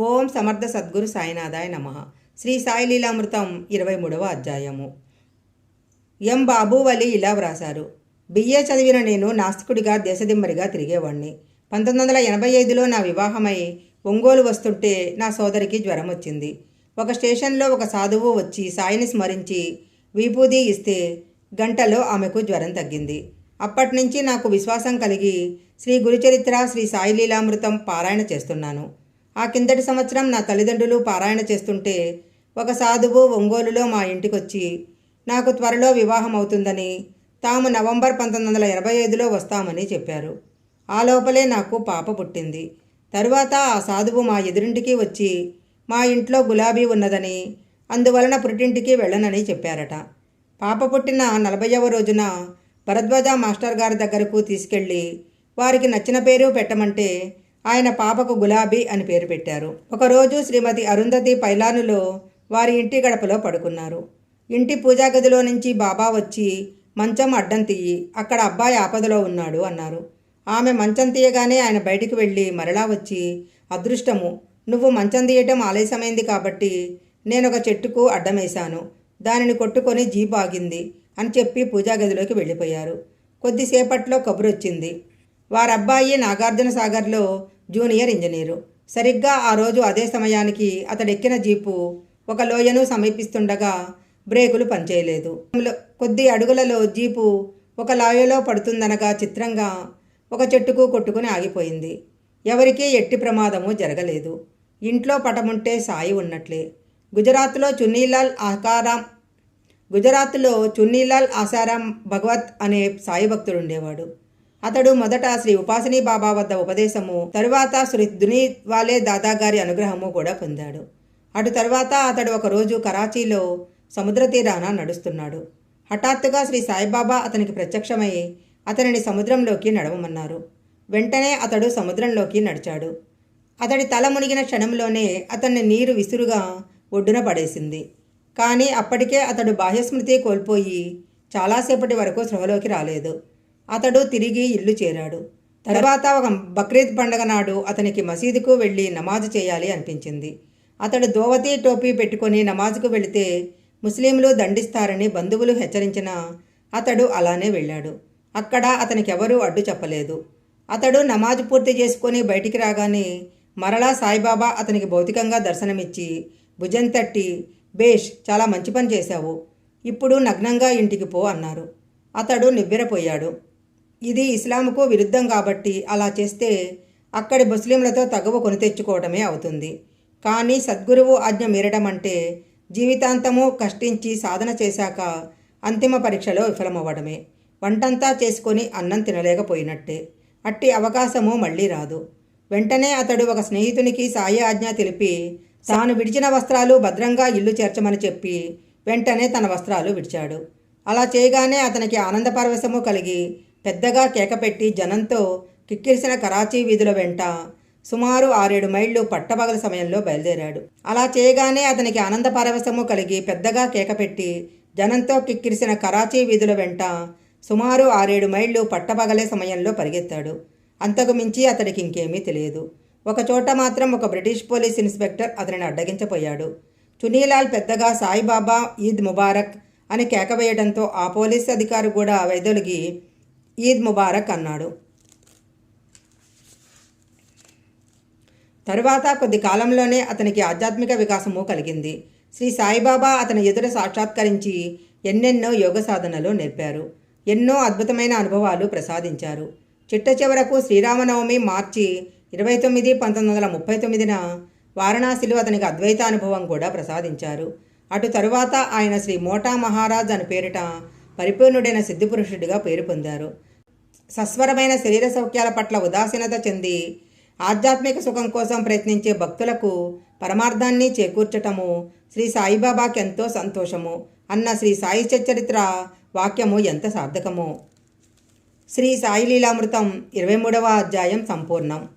ఓం సమర్థ సద్గురు సాయినాథాయ నమ. శ్రీ సాయి లీలామృతం ఇరవై మూడవ అధ్యాయము. ఎం బాబువలి ఇలా వ్రాశారు. బిఏ చదివిన నేను నాస్తికుడిగా దేశదిమ్మరిగా తిరిగేవాణ్ణి. పంతొమ్మిది వందల ఎనభై ఐదులో నా వివాహమై ఒంగోలు వస్తుంటే నా సోదరికి జ్వరం వచ్చింది. ఒక స్టేషన్లో ఒక సాధువు వచ్చి సాయిని స్మరించి విభూది ఇస్తే గంటలో ఆమెకు జ్వరం తగ్గింది. అప్పటి నుంచి నాకు విశ్వాసం కలిగి శ్రీ గురుచరిత్ర శ్రీ సాయి లీలామృతం పారాయణ చేస్తున్నాను. ఆ కిందటి సంవత్సరం నా తల్లిదండ్రులు పారాయణ చేస్తుంటే ఒక సాధువు ఒంగోలులో మా ఇంటికొచ్చి నాకు త్వరలో వివాహం అవుతుందని తాము నవంబర్ పంతొమ్మిది వందల ఎనభై ఐదులో వస్తామని చెప్పారు. ఆ లోపలే నాకు పాప పుట్టింది. తరువాత ఆ సాధువు మా ఎదురింటికి వచ్చి మా ఇంట్లో గులాబీ ఉన్నదని అందువలన పుట్టింటికి వెళ్ళనని చెప్పారట. పాప పుట్టిన నలభైవ రోజున భరద్వాజ మాస్టర్ గారి దగ్గరకు తీసుకెళ్ళి వారికి నచ్చిన పేరు పెట్టమంటే ఆయన పాపకు గులాబీ అని పేరు పెట్టారు. ఒకరోజు శ్రీమతి అరుంధతి పైలానులో వారి ఇంటి గడపలో పడుకున్నారు. ఇంటి పూజా గదిలో నుంచి బాబా వచ్చి మంచం అడ్డం తీయి అక్కడ అబ్బాయి ఆపదలో ఉన్నాడు అన్నారు. ఆమె మంచం తీయగానే ఆయన బయటికి వెళ్ళి మరలా వచ్చి అదృష్టము నువ్వు మంచం తీయటం ఆలస్యమైంది కాబట్టి నేను ఒక చెట్టుకు అడ్డమేశాను. దానిని కొట్టుకొని జీప్ ఆగింది అని చెప్పి పూజా గదిలోకి వెళ్ళిపోయారు. కొద్దిసేపట్లో కబురొచ్చింది. వారబ్బాయి నాగార్జున సాగర్లో జూనియర్ ఇంజనీరు. సరిగ్గా ఆ రోజు అదే సమయానికి అతడెక్కిన జీపు ఒక లోయను సమీపిస్తుండగా బ్రేకులు పనిచేయలేదు. కొద్ది అడుగులలో జీపు ఒక లోయలో పడుతుందనగా చిత్రంగా ఒక చెట్టుకు కొట్టుకుని ఆగిపోయింది. ఎవరికీ ఎట్టి ప్రమాదము జరగలేదు. ఇంట్లో పటముంటే సాయి ఉన్నట్లే. గుజరాత్లో చున్నీలాల్ ఆకారాం గుజరాత్లో చున్నీలాల్ ఆసారాం భగవత్ అనే సాయి భక్తుడు ఉండేవాడు అతడు మొదట శ్రీ ఉపాసనీ బాబా వద్ద ఉపదేశము తరువాత శ్రీ దునివాలే దాదాగారి దాదా గారి అనుగ్రహము కూడా పొందాడు. అటు తర్వాత అతడు ఒకరోజు కరాచీలో సముద్ర తీరాన నడుస్తున్నాడు. హఠాత్తుగా శ్రీ సాయిబాబా అతనికి ప్రత్యక్షమై అతనిని సముద్రంలోకి నడవమన్నారు. వెంటనే అతడు సముద్రంలోకి నడిచాడు. అతడి తల మునిగిన క్షణంలోనే అతన్ని నీరు విసురుగా ఒడ్డున పడేసింది. కానీ అప్పటికే అతడు బాహ్యస్మృతి కోల్పోయి చాలాసేపటి వరకు సృహలోకి రాలేదు. అతడు తిరిగి ఇల్లు చేరాడు. తర్వాత ఒక బక్రీద్ పండగ నాడు అతనికి మసీదుకు వెళ్ళి నమాజు చేయాలి అనిపించింది. అతడు దోవతి టోపీ పెట్టుకొని నమాజుకు వెళితే ముస్లింలు దండిస్తారని బంధువులు హెచ్చరించిన అతడు అలానే వెళ్ళాడు. అక్కడ అతనికెవరూ అడ్డు చెప్పలేదు. అతడు నమాజ్ పూర్తి చేసుకొని బయటికి రాగానే మరలా సాయిబాబా అతనికి భౌతికంగా దర్శనమిచ్చి భుజం తట్టి బేష్ చాలా మంచి పని చేశావు. ఇప్పుడు నగ్నంగా ఇంటికి పో అన్నారు. అతడు నివ్వెరపోయాడు. ఇది ఇస్లాంకు విరుద్ధం కాబట్టి అలా చేస్తే అక్కడి ముస్లింలతో తగవు కొని తెచ్చుకోవడమే అవుతుంది. కానీ సద్గురువు ఆజ్ఞ మీరడం అంటే జీవితాంతము కష్టించి సాధన చేశాక అంతిమ పరీక్షలో విఫలమవ్వడమే. వంటంతా చేసుకొని అన్నం తినలేకపోయినట్టే. అట్టి అవకాశము మళ్ళీ రాదు. వెంటనే అతడు ఒక స్నేహితునికి సాయి ఆజ్ఞ తెలిపి తాను విడిచిన వస్త్రాలు భద్రంగా ఇల్లు చేర్చమని చెప్పి వెంటనే తన వస్త్రాలు విడిచాడు. అలా చేయగానే అతనికి ఆనంద పరవశము కలిగి పెద్దగా కేకపెట్టి జనంతో కిక్కిరిసిన కరాచీ వీధుల వెంట సుమారు ఆరేడు మైళ్ళు పట్టపగల సమయంలో బయలుదేరాడు. అలా చేయగానే అతనికి ఆనంద పరవశము కలిగి పెద్దగా కేకపెట్టి జనంతో కిక్కిరిసిన కరాచీ వీధుల వెంట సుమారు ఆరేడు మైళ్ళు పట్టపగలే సమయంలో పరిగెత్తాడు. అంతకు మించి అతడికి ఇంకేమీ తెలియదు. ఒకచోట మాత్రం ఒక బ్రిటిష్ పోలీస్ ఇన్స్పెక్టర్ అతనిని అడ్డగించపోయాడు. చునీలాల్ పెద్దగా సాయిబాబా ఈద్ ముబారక్ అని కేకవేయడంతో ఆ పోలీస్ అధికారి కూడా వైదొలిగి ఈద్ ముబారక్ అన్నాడు. తరువాత కొద్ది కాలంలోనే అతనికి ఆధ్యాత్మిక వికాసము కలిగింది. శ్రీ సాయిబాబా అతని ఎదుట సాక్షాత్కరించి ఎన్నెన్నో యోగ సాధనలు నేర్పారు. ఎన్నో అద్భుతమైన అనుభవాలు ప్రసాదించారు. చిట్ట చివరకు శ్రీరామనవమి మార్చి ఇరవై తొమ్మిది పంతొమ్మిది వందల ముప్పై తొమ్మిదిన వారణాసిలో అతనికి అద్వైత అనుభవం కూడా ప్రసాదించారు. అటు తరువాత ఆయన శ్రీ మోటా మహారాజ్ అని పేరిట పరిపూర్ణుడైన సిద్ధిపురుషుడిగా పేరు పొందారు. సస్వరమైన శరీర సౌఖ్యాల పట్ల ఉదాసీనత చెంది ఆధ్యాత్మిక సుఖం కోసం ప్రయత్నించే భక్తులకు పరమార్థాన్ని చేకూర్చటము శ్రీ సాయిబాబాకి ఎంతో సంతోషము అన్న శ్రీ సాయి చరిత్ర వాక్యము ఎంత సార్థకము. శ్రీ సాయి లీలామృతం ఇరవై మూడవ అధ్యాయం సంపూర్ణం.